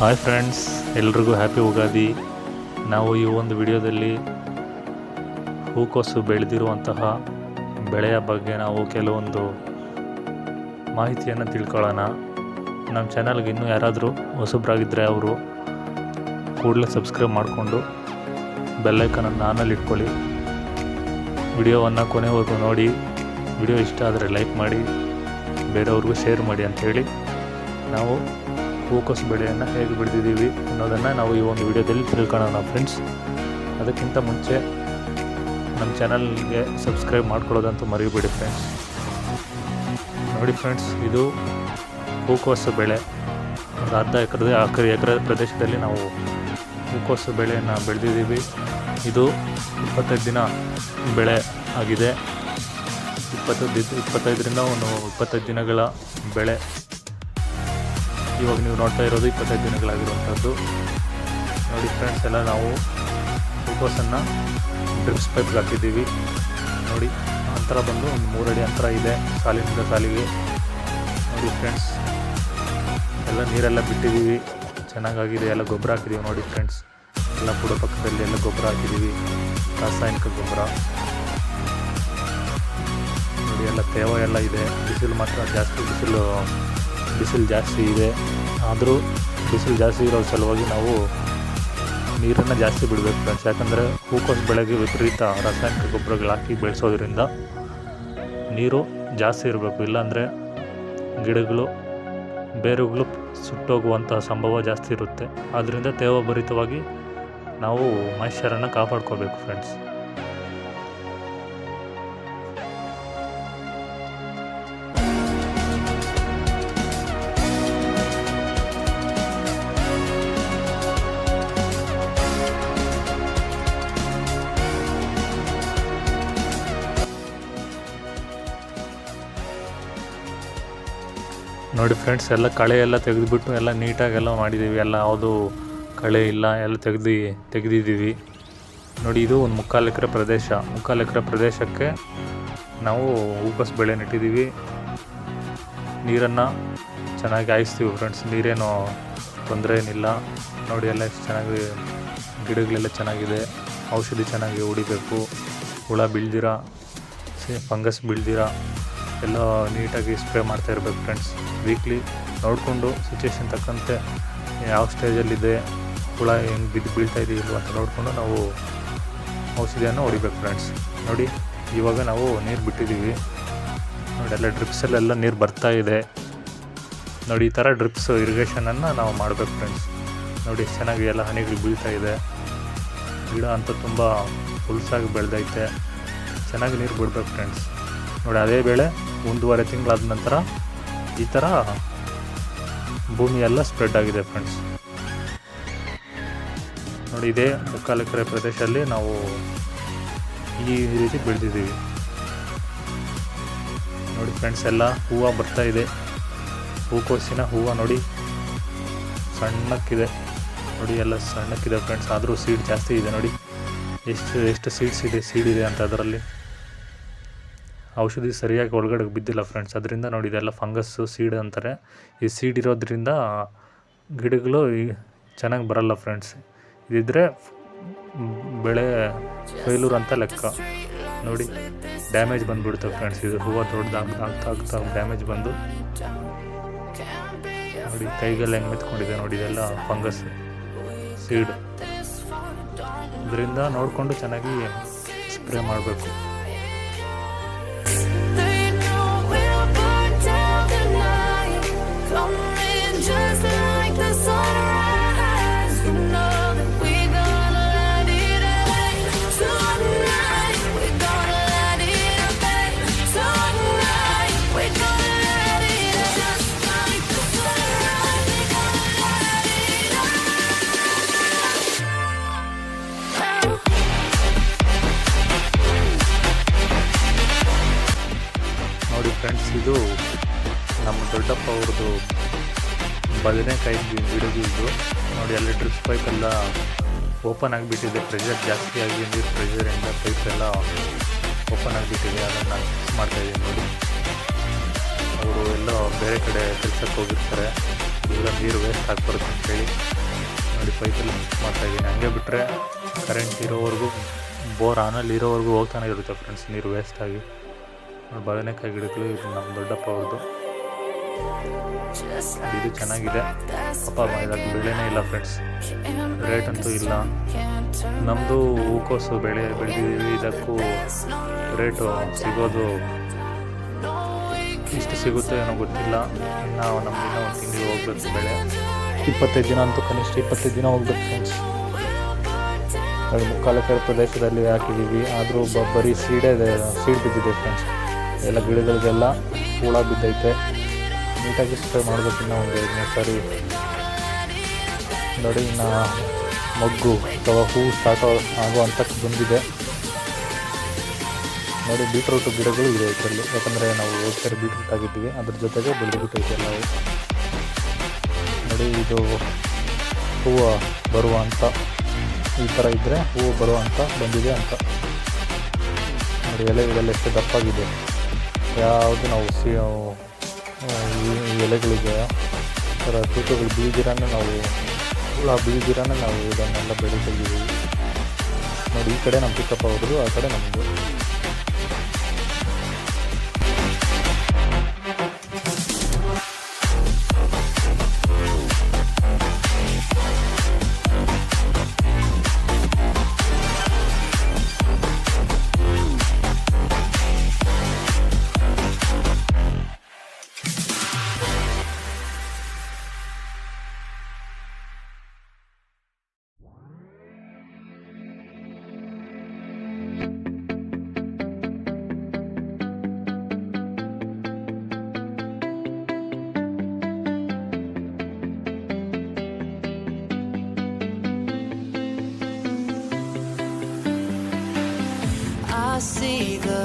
Hi friends ಎಲ್ರಿಗೂ happy Ugadi. ನಾವು ಈ ಒಂದು ವಿಡಿಯೋದಲ್ಲಿ ಹೂಕೋಸು ಬೆಳೆದಿರುವಂತಹ ಬೆಳೆಯ ಬಗ್ಗೆ ನಾವು ಕೆಲವೊಂದು ಮಾಹಿತಿಯನ್ನು ತಿಳ್ಕೊಳ್ಳೋಣ. ನಮ್ಮ ಚಾನಲ್ಗೆ ಇನ್ನೂ ಯಾರಾದರೂ ಹೊಸಬ್ರಾಗಿದ್ದರೆ ಅವರು ಕೂಡಲೇ ಸಬ್ಸ್ಕ್ರೈಬ್ ಮಾಡಿಕೊಂಡು ಬೆಲ್ಲೈಕನನ್ನು ಆನಲ್ಲಿ ಇಟ್ಕೊಳ್ಳಿ. ವಿಡಿಯೋವನ್ನು ಕೊನೆವರೆಗೂ ನೋಡಿ, ವಿಡಿಯೋ ಇಷ್ಟ ಆದರೆ ಲೈಕ್ ಮಾಡಿ, ಬೇರೆಯವ್ರಿಗೂ ಶೇರ್ ಮಾಡಿ ಅಂಥೇಳಿ ನಾವು ಹೂಕೋಸು ಬೆಳೆಯನ್ನು ಹೇಗೆ ಬೆಳೆದಿದ್ದೀವಿ ಅನ್ನೋದನ್ನು ನಾವು ಈ ಒಂದು ವಿಡಿಯೋದಲ್ಲಿ ತಿಳ್ಕೊಳ್ಳೋಣ ಫ್ರೆಂಡ್ಸ್ ಅದಕ್ಕಿಂತ ಮುಂಚೆ ನಮ್ಮ ಚಾನಲ್ಗೆ ಸಬ್ಸ್ಕ್ರೈಬ್ ಮಾಡ್ಕೊಳ್ಳೋದಂತೂ ಮರಿಬೇಡಿ ಫ್ರೆಂಡ್ಸ್ ನೋಡಿ ಫ್ರೆಂಡ್ಸ್ ಇದು ಹೂಕೋಸು ಬೆಳೆ. ಒಂದು ಅರ್ಧ ಎಕರೆ, ಅಕರೆ ಎಕರೆ ಪ್ರದೇಶದಲ್ಲಿ ನಾವು ಹೂಕೋಸು ಬೆಳೆಯನ್ನು ಬೆಳೆದಿದ್ದೀವಿ. ಇದು ಇಪ್ಪತ್ತೈದು ದಿನ ಬೆಳೆ ಆಗಿದೆ. ಇಪ್ಪತ್ತೈದು, ಇಪ್ಪತ್ತೈದರಿಂದ ಒಂದು ಇಪ್ಪತ್ತೈದು ದಿನಗಳ ಬೆಳೆ. ಇವಾಗ ನೀವು ನೋಡ್ತಾ ಇರೋದು ಇಪ್ಪತ್ತೈದು ದಿನಗಳಾಗಿರುವಂಥದ್ದು. ನೋಡಿ ಫ್ರೆಂಡ್ಸ್ ಎಲ್ಲ ನಾವು ಹೂಕೋಸನ್ನು ಡ್ರಿಪ್ಸ್ ಪೈಪ್ಗೆ ಹಾಕಿದ್ದೀವಿ. ನೋಡಿ, ಅಂತರ ಬಂದು ಒಂದು ಮೂರಡಿ ಅಂತರ ಇದೆ, ಸಾಲಿನಿಂದ ಸಾಲಿಗೆ. ನೋಡಿ ಫ್ರೆಂಡ್ಸ್ ಎಲ್ಲ ನೀರೆಲ್ಲ ಬಿಟ್ಟಿದ್ದೀವಿ. ಚೆನ್ನಾಗಾಗಿದೆ, ಎಲ್ಲ ಗೊಬ್ಬರ ಹಾಕಿದ್ದೀವಿ ನೋಡಿ ಫ್ರೆಂಡ್ಸ್ ಎಲ್ಲ ಕೂಡ ಪಕ್ಕದಲ್ಲಿ ಎಲ್ಲ ಗೊಬ್ಬರ ಹಾಕಿದ್ದೀವಿ. ರಾಸಾಯನಿಕ ಗೊಬ್ಬರ. ನೋಡಿ, ಎಲ್ಲ ತೇವ ಎಲ್ಲ ಇದೆ. ಬಿಸಿಲು ಮಾತ್ರ ಜಾಸ್ತಿ, ಬಿಸಿಲು ಬಿಸಿಲು ಜಾಸ್ತಿ ಇದೆ. ಆದರೂ ಬಿಸಿಲು ಜಾಸ್ತಿ ಇರೋ ಸಲುವಾಗಿ ನಾವು ನೀರನ್ನು ಜಾಸ್ತಿ ಬಿಡಬೇಕು. ಫ್ರೆಂಡ್ಸ್ ಯಾಕಂದರೆ ಹೂಕೋಸು ಬೆಳೆಗೆ ವಿಪರೀತ ರಾಸಾಯನಿಕ ಗೊಬ್ಬರಗಳು ಹಾಕಿ ಬೆಳೆಸೋದ್ರಿಂದ ನೀರು ಜಾಸ್ತಿ ಇರಬೇಕು. ಇಲ್ಲಾಂದರೆ ಗಿಡಗಳು, ಬೇರುಗಳು ಸುಟ್ಟೋಗುವಂತಹ ಸಂಭವ ಜಾಸ್ತಿ ಇರುತ್ತೆ. ಆದ್ದರಿಂದ ತೇವಭರಿತವಾಗಿ ನಾವು ಮಾಯಿಶ್ಚರನ್ನು ಕಾಪಾಡ್ಕೋಬೇಕು ಫ್ರೆಂಡ್ಸ್ ನೋಡಿ ಫ್ರೆಂಡ್ಸ್ ಎಲ್ಲ ಕಳೆ ಎಲ್ಲ ತೆಗೆದುಬಿಟ್ಟು ಎಲ್ಲ ನೀಟಾಗಿ ಎಲ್ಲ ಮಾಡಿದ್ದೀವಿ ಎಲ್ಲ ಯಾವುದು ಕಳೆ ಇಲ್ಲ, ಎಲ್ಲ ತೆಗೆದು, ತೆಗೆದಿದ್ದೀವಿ. ನೋಡಿ, ಇದು ಒಂದು ಮುಕ್ಕಾಲು ಎಕರೆ ಪ್ರದೇಶ. ಮುಕ್ಕಾಲು ಎಕರೆ ಪ್ರದೇಶಕ್ಕೆ ನಾವು ಹೂಕೋಸು ಬೆಳೆ ನೆಟ್ಟಿದ್ದೀವಿ ನೀರನ್ನು ಚೆನ್ನಾಗಿ ಹಾಯಿಸ್ತೀವಿ ಫ್ರೆಂಡ್ಸ್ ನೀರೇನು ತೊಂದರೆ ಏನಿಲ್ಲ. ನೋಡಿ, ಎಲ್ಲ ಎಷ್ಟು ಚೆನ್ನಾಗಿ ಗಿಡಗಳೆಲ್ಲ ಚೆನ್ನಾಗಿದೆ. ಔಷಧಿ ಚೆನ್ನಾಗಿ ಹೊಡಿಬೇಕು. ಹುಳ ಬೀಳ್ದಿರ, ಫಂಗಸ್ ಬೀಳ್ದಿರ. ಎಲ್ಲ ನೀಟಾಗಿ ಸ್ಪ್ರೇ ಮಾಡ್ತಾ ಇರಬೇಕು ಫ್ರೆಂಡ್ಸ್ ವೀಕ್ಲಿ ನೋಡಿಕೊಂಡು ಸಿಚುವೇಶನ್ ತಕ್ಕಂತೆ ಯಾವ ಸ್ಟೇಜಲ್ಲಿದೆ ಹುಳ ಹೆಂಗೆ ಬಿದ್ದು ಬೀಳ್ತಾ ಇದೆಯಲ್ವ ಅಂತ ನೋಡಿಕೊಂಡು ನಾವು ಔಷಧಿಯನ್ನು ಹೊಡಿಬೇಕು ಫ್ರೆಂಡ್ಸ್ ನೋಡಿ, ಇವಾಗ ನಾವು ನೀರು ಬಿಟ್ಟಿದ್ದೀವಿ ನೋಡಿ, ಎಲ್ಲ ಡ್ರಿಪ್ಸಲ್ಲೆಲ್ಲ ನೀರು ಬರ್ತಾ ಇದೆ. ನೋಡಿ, ಈ ಥರ ಡ್ರಿಪ್ಸ್ ಇರಿಗೇಷನನ್ನು ನಾವು ಮಾಡಬೇಕು ಫ್ರೆಂಡ್ಸ್ ನೋಡಿ, ಚೆನ್ನಾಗಿ ಎಲ್ಲ ಹನಿಗಳು ಬೀಳ್ತಾ ಇದೆ. ಗಿಡ ಅಂತ ತುಂಬ ಹುಲ್ಸಾಗಿ ಬೆಳೆದೈತೆ. ಚೆನ್ನಾಗಿ ನೀರು ಬಿಡ್ಬೇಕು ಫ್ರೆಂಡ್ಸ್ ನೋಡಿ, ಅದೇ ಬೆಳೆ ಒಂದೂವರೆ ತಿಂಗಳಾದ ನಂತರ ಈ ಥರ ಭೂಮಿ ಎಲ್ಲ ಸ್ಪ್ರೆಡ್ ಆಗಿದೆ ಫ್ರೆಂಡ್ಸ್ ನೋಡಿ, ಇದೇ ಮುಕ್ಕಾಲು ಎಕರೆ ಪ್ರದೇಶದಲ್ಲಿ ನಾವು ಈ ರೀತಿ ಬೆಳೆದಿದ್ದೀವಿ. ನೋಡಿ ಫ್ರೆಂಡ್ಸ್ ಎಲ್ಲ ಹೂವು ಬರ್ತಾ ಇದೆ. ಹೂಕೋಸಿನ ಹೂವು ನೋಡಿ, ಸಣ್ಣಕ್ಕಿದೆ. ನೋಡಿ, ಎಲ್ಲ ಸಣ್ಣಕ್ಕಿದೆ ಫ್ರೆಂಡ್ಸ್ ಆದರೂ ಸೀಡ್ ಜಾಸ್ತಿ ಇದೆ ನೋಡಿ. ಎಷ್ಟು ಎಷ್ಟು ಸೀಡ್ಸ್ ಇದೆ ಸೀಡ್ ಇದೆ ಅಂತ ಅದರಲ್ಲಿ. ಔಷಧಿ ಸರಿಯಾಗಿ ಒಳಗಡೆ ಬಿದ್ದಿಲ್ಲ ಫ್ರೆಂಡ್ಸ್ ಅದರಿಂದ ನೋಡಿ ಇದೆಲ್ಲ ಫಂಗಸ್ಸು ಸೀಡ್ ಅಂತಾರೆ. ಈ ಸೀಡ್ ಇರೋದ್ರಿಂದ ಗಿಡಗಳು ಚೆನ್ನಾಗಿ ಬರಲ್ಲ ಫ್ರೆಂಡ್ಸ್ ಇದಿದ್ದರೆ ಬೆಳೆ ಫೇಲೂರ್ ಅಂತ ಲೆಕ್ಕ. ನೋಡಿ ಡ್ಯಾಮೇಜ್ ಬಂದುಬಿಡುತ್ತೆ ಫ್ರೆಂಡ್ಸ್ ಇದು ಹೂವು ದೊಡ್ಡದಾಗ್ತಾ ಆಗ್ತಾ ಆಗ್ತಾ ಡ್ಯಾಮೇಜ್ ಬಂದು. ನೋಡಿ, ಕೈಗೆಲ್ಲ ಹೆಂಗೆ ಮೆತ್ಕೊಂಡಿದೆ ನೋಡಿ ಇದೆಲ್ಲ ಫಂಗಸ್ ಸೀಡ್ ಇದರಿಂದ ನೋಡಿಕೊಂಡು ಚೆನ್ನಾಗಿ ಸ್ಪ್ರೇ ಮಾಡಬೇಕು. ಫ್ರೆಂಡ್ಸ್ ಇದು ನಮ್ಮ ದೊಡ್ಡಪ್ಪ ಅವ್ರದ್ದು ಬದನೆಕಾಯಿ ಗಿ- ಗಿಡದ್ದು ನೋಡಿ, ಅಲ್ಲಿ ಡ್ರಿಪ್ ಪೈಪ್ ಎಲ್ಲ ಓಪನ್ ಆಗಿಬಿಟ್ಟಿದೆ. ಪ್ರೆಷರ್ ಜಾಸ್ತಿ ಆಗಿ ನೀರು ಪ್ರೆಷರಿಂದ ಎಲ್ಲ ಓಪನ್ ಆಗಿಬಿಟ್ಟಿದೆ. ಅದನ್ನು ಫಿಕ್ಸ್ ಮಾಡ್ತಾಯಿದ್ದೀನಿ ನೋಡಿ. ಅವರು ಎಲ್ಲೋ ಬೇರೆ ಕಡೆ ಕೆಲಸಕ್ಕೆ ಹೋಗಿರ್ತಾರೆ. ಇವೆಲ್ಲ ನೀರು ವೇಸ್ಟ್ ಆಗ್ಬಾರ್ದು ಅಂತೇಳಿ ನೋಡಿ ಪೈಪಲ್ಲಿ ಮಾಡ್ತಾ ಇದ್ದೀನಿ. ಹಂಗೆ ಬಿಟ್ಟರೆ ಕರೆಂಟ್ ಇರೋವರೆಗೂ ಬೋರ್ ಆನಲ್ಲಿ ಇರೋವರೆಗೂ ಹೋಗ್ತಾನೆ ಇರುತ್ತೆ ಫ್ರೆಂಡ್ಸ್ ನೀರು ವೇಸ್ಟ್ ಆಗಿ. ಬದನೆಕಾಯಿ ಗಿಡಗಳು ಇದು ನಮ್ಮ ದೊಡ್ಡಪ್ಪ ಅವ್ರದ್ದು. ಇದು ಚೆನ್ನಾಗಿದೆ. ಅಪ್ಪ ಪಾಪ ಇದಕ್ಕೆ ಬೆಳೆನೇ ಇಲ್ಲ ಫ್ರೆಂಡ್ಸ್ ರೇಟ್ ಅಂತೂ ಇಲ್ಲ. ನಮ್ಮದು ಹೂಕೋಸು ಬೆಳೆ ಬೆಳೆದಿದ್ದೀವಿ. ಇದಕ್ಕೂ ರೇಟು ಸಿಗೋದು ಎಷ್ಟು ಸಿಗುತ್ತೆ ಏನೋ ಗೊತ್ತಿಲ್ಲ. ಇನ್ನು ನಮ್ಮ ಇನ್ನೂ ಒಂದು ತಿಂಗಳು ಹೋಗ್ಬೇಕು ಬೆಳೆ. ಇಪ್ಪತ್ತೈದು ದಿನ ಅಂತೂ ಕನಿಷ್ಠ ಇಪ್ಪತ್ತೈದು ದಿನ ಹೋಗ್ಬೇಕು ಫ್ರೆಂಡ್ಸ್ ಮುಕ್ಕಾಲು ಪ್ರದೇಶದಲ್ಲಿ ಹಾಕಿದ್ದೀವಿ. ಆದರೂ ಬರೀ ಸೀಡೇ ಸೀಡ್ ಬಿದ್ದಿದೆ ಫ್ರೆಂಡ್ಸ್ ಎಲ್ಲ ಗಿಡಗಳಿಗೆಲ್ಲ ಹುಳ ಬಿದ್ದೈತೆ. ನೀಟಾಗಿ ಸ್ಪ್ರೇ ಮಾಡಬೇಕು ಒಂದು ಎರಡನೇ ಸಾರಿ. ನೋಡಿ, ಇನ್ನು ಮೊಗ್ಗು ಅಥವಾ ಹೂ ಸ್ಟಾರ್ಟ್ ಆಗೋ ಹಂತಕ್ಕೆ ಬಂದಿದೆ. ನೋಡಿ, ಬೀಟ್ರೂಟ್ ಗಿಡಗಳು ಇದೆ ಇದರಲ್ಲಿ. ಯಾಕಂದರೆ ನಾವು ಹೋಗ್ತಾರೆ ಬೀಟ್ರೂಟ್ ಆಗಿದ್ದೀವಿ ಅದ್ರ ಜೊತೆಗೆ ಬೆಳೆದ್ಬಿಟ್ಟೈತೆ ನಾವು ನೋಡಿ, ಇದು ಹೂವು ಬರುವ ಅಂತ ಈ ಥರ ಇದ್ದರೆ ಹೂವು ಬರುವ ಅಂತ ಬಂದಿದೆ ಅಂತ. ನೋಡಿ ಎಲೆಗಳೆಲ್ಲ ಎಷ್ಟು ದಪ್ಪಾಗಿದೆ. ಯಾವುದು ನಾವು ಸಿ ಎಲೆಗಳಿಗೆ ಥರ ತೂಕಗಳು ಬೀಳ್ದಿರಾನೆ ನಾವು ಹುಳ ಬೀಳ್ದಿರಾನೆ ನಾವು ಇದನ್ನೆಲ್ಲ ಬೆಳೀತಿದ್ದೀವಿ ನೋಡಿ, ಈ ಕಡೆ ನಮ್ಮ ಚಿಕ್ಕಪ್ಪ ಆಗೋದು ಆ ಕಡೆ ನಮ್ಮದು see the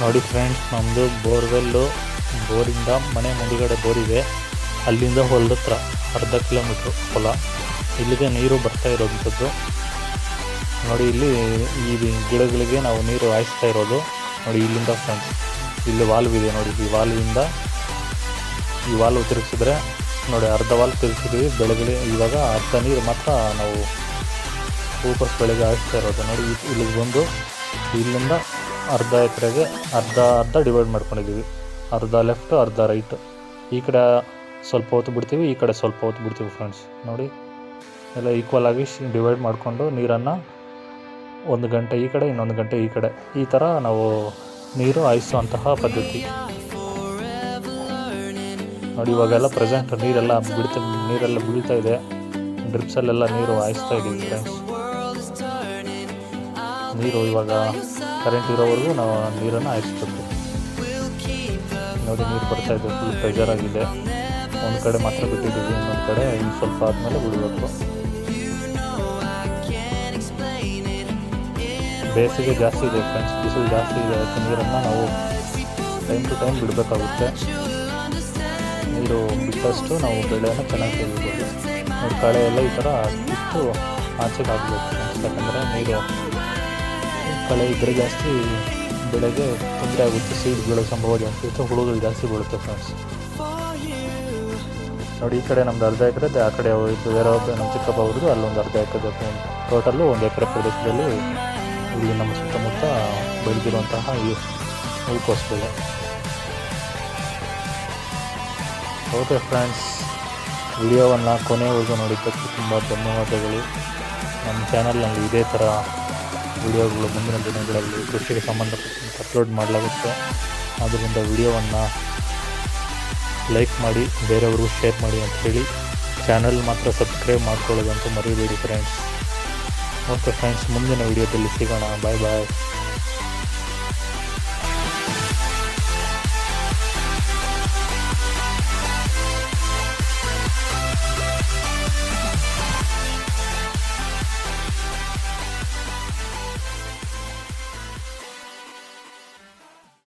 ನೋಡಿ ಫ್ರೆಂಡ್ಸ್ ನಮ್ಮದು ಬೋರ್ವೆಲ್ಲು, ಬೋರಿಂದ ಮನೆ ಮುಂದುಗಡೆ ಬೋರಿದೆ. ಅಲ್ಲಿಂದ ಹೊಲದ ಹತ್ರ ಅರ್ಧ ಕಿಲೋಮೀಟ್ರ್ ಹೊಲ. ಇಲ್ಲಿಗೆ ನೀರು ಬರ್ತಾ ಇರೋವಂಥದ್ದು ನೋಡಿ, ಇಲ್ಲಿ ಈ ಗಿಡಗಳಿಗೆ ನಾವು ನೀರು ಹಾಯಿಸ್ತಾ ಇರೋದು. ನೋಡಿ, ಇಲ್ಲಿಂದ ಫ್ರೆಂಡ್ಸ್ ಇಲ್ಲಿ ವಾಲ್ವ್ ಇದೆ ನೋಡಿ. ಈ ವಾಲ್ವಿಂದ ಈ ವಾಲ್ವ್ ತಿರುಗಿಸಿದ್ರೆ, ನೋಡಿ, ಅರ್ಧ ವಾಲ್ವ್ ತಿರುಗಿಸಿದ್ವಿ. ಬೆಳೆಗಳಿ ಇವಾಗ ಅರ್ಧ ನೀರು ಮಾತ್ರ ನಾವು ಹೂಕೋಸು ಬೆಳೆಗೆ ಹಾಯಿಸ್ತಾ ಇರೋದು. ನೋಡಿ, ಇಲ್ಲಿಗೆ ಬಂದು ಇಲ್ಲಿಂದ ಅರ್ಧ ಎಕರೆಗೆ ಅರ್ಧ ಅರ್ಧ ಡಿವೈಡ್ ಮಾಡ್ಕೊಂಡಿದ್ದೀವಿ. ಅರ್ಧ ಲೆಫ್ಟ್ ಅರ್ಧ ರೈಟ್ ಈ ಕಡೆ ಸ್ವಲ್ಪ ಹೊತ್ತು ಬಿಡ್ತೀವಿ, ಈ ಕಡೆ ಸ್ವಲ್ಪ ಹೊತ್ತು ಬಿಡ್ತೀವಿ ಫ್ರೆಂಡ್ಸ್ ನೋಡಿ, ಎಲ್ಲ ಈಕ್ವಲ್ ಆಗಿ ಡಿವೈಡ್ ಮಾಡಿಕೊಂಡು ನೀರನ್ನು ಒಂದು ಗಂಟೆ ಈ ಕಡೆ, ಇನ್ನೊಂದು ಗಂಟೆ ಈ ಕಡೆ. ಈ ಥರ ನಾವು ನೀರು ಹಾಯಿಸುವಂತಹ ಪದ್ಧತಿ. ನೋಡಿ, ಇವಾಗೆಲ್ಲ ಪ್ರೆಸೆಂಟ್ ನೀರೆಲ್ಲ ಬಿಡ್ತಾ, ನೀರೆಲ್ಲ ಬೀಳ್ತಾ ಇದೆ. ಡ್ರಿಪ್ಸಲ್ಲೆಲ್ಲ ನೀರು ಹಾಯಿಸ್ತಾ ಇದ್ದೀವಿ ಫ್ರೆಂಡ್ಸ್ ನೀರು ಇವಾಗ ಕರೆಂಟ್ ಇರೋವರೆಗೂ ನಾವು ನೀರನ್ನು ಹಾಯಿಸ್ಬೇಕು. ನೋಡಿ, ನೀರು ಬರ್ತಾ ಇದೆ ಫುಲ್ ಪ್ರೆಷರ್ ಆಗಿದೆ ಒಂದು ಕಡೆ ಮಾತ್ರ ಬಿಟ್ಟಿದ್ದೀವಿ, ಇನ್ನೊಂದು ಕಡೆ ಇನ್ನು ಸ್ವಲ್ಪ ಆದಮೇಲೆ ಬಿಡಬೇಕು ಬೇಸಿಗೆ ಜಾಸ್ತಿ ಇದೆ ಫ್ರೆಂಡ್ಸ್ ಬಿಸಿಲು ಜಾಸ್ತಿ ಇದೆ, ಅದಕ್ಕೆ ನೀರನ್ನು ನಾವು ಟೈಮ್ ಟು ಟೈಮ್ ಬಿಡಬೇಕಾಗುತ್ತೆ. ನೀರು ಬಿಟ್ಟಷ್ಟು ನಾವು ಬೆಳೆಯನ್ನು ಚೆನ್ನಾಗಿ ತೆಗಿಬೋದು. ಕಳೆ ಎಲ್ಲ ಈ ಥರ ಇಷ್ಟು ಆಚೆಗೆ ಆಗಬೇಕು. ಯಾಕಂದರೆ ನೀರು ಕಳೆ ಇದ್ದರೆ ಜಾಸ್ತಿ ಬೆಳೆಗೆ ತೊಂದರೆ ಆಗುತ್ತೆ ಸೀಡ್ ಬೀಳೋ ಸಂಭವ ಜಾಸ್ತಿ ಇರುತ್ತೆ ಹುಳುಗಳು ಜಾಸ್ತಿ ಬೀಳುತ್ತೆ ಫ್ರೆಂಡ್ಸ್ ನೋಡಿ, ಈ ಕಡೆ ನಮ್ದು ಅರ್ಧ ಎಕರೆ ಆ ಕಡೆ ಬೇರೆ ನಮ್ಮ ಚಿಕ್ಕಪ್ಪ ಅವ್ರದ್ದು, ಅಲ್ಲೊಂದು ಅರ್ಧ ಎಕರೆ ಟೋಟಲ್ಲು ಒಂದು ಎಕರೆ ಪ್ರದೇಶದಲ್ಲಿ ಇಲ್ಲಿ ನಮ್ಮ ಸುತ್ತಮುತ್ತ ಬೆಳೆದಿರುವಂತಹ ಈ ಹೂಕೋಸು ಬೆಳೆ. ಓಕೆ ಫ್ರೆಂಡ್ಸ್ ವಿಡಿಯೋವನ್ನು ಕೊನೆವರೆಗೂ ನೋಡಿದ್ದಕ್ಕೆ ತುಂಬ ಧನ್ಯವಾದಗಳು. ನಮ್ಮ ಚಾನಲ್ನಲ್ಲಿ ಇದೇ ಥರ ವಿಡಿಯೋಗಳು ಮುಂದಿನ ದಿನಗಳಲ್ಲಿ ಕೃಷಿಗೆ ಸಂಬಂಧಪಟ್ಟಂತೆ ಅಪ್ಲೋಡ್ ಮಾಡಲಾಗುತ್ತೆ. ಆದ್ದರಿಂದ ವಿಡಿಯೋವನ್ನು ಲೈಕ್ ಮಾಡಿ, ಬೇರೆಯವ್ರಿಗೂ ಶೇರ್ ಮಾಡಿ ಅಂತ ಹೇಳಿ ಚಾನಲ್ ಮಾತ್ರ ಸಬ್ಸ್ಕ್ರೈಬ್ ಮಾಡ್ಕೊಳ್ಳೋದಂತೂ ಮರಿಬೇಡಿ ಫ್ರೆಂಡ್ಸ್ ಓಕೆ ಫ್ರೆಂಡ್ಸ್ ಮುಂದಿನ ವಿಡಿಯೋದಲ್ಲಿ ಸಿಗೋಣ. ಬಾಯ್ ಬಾಯ್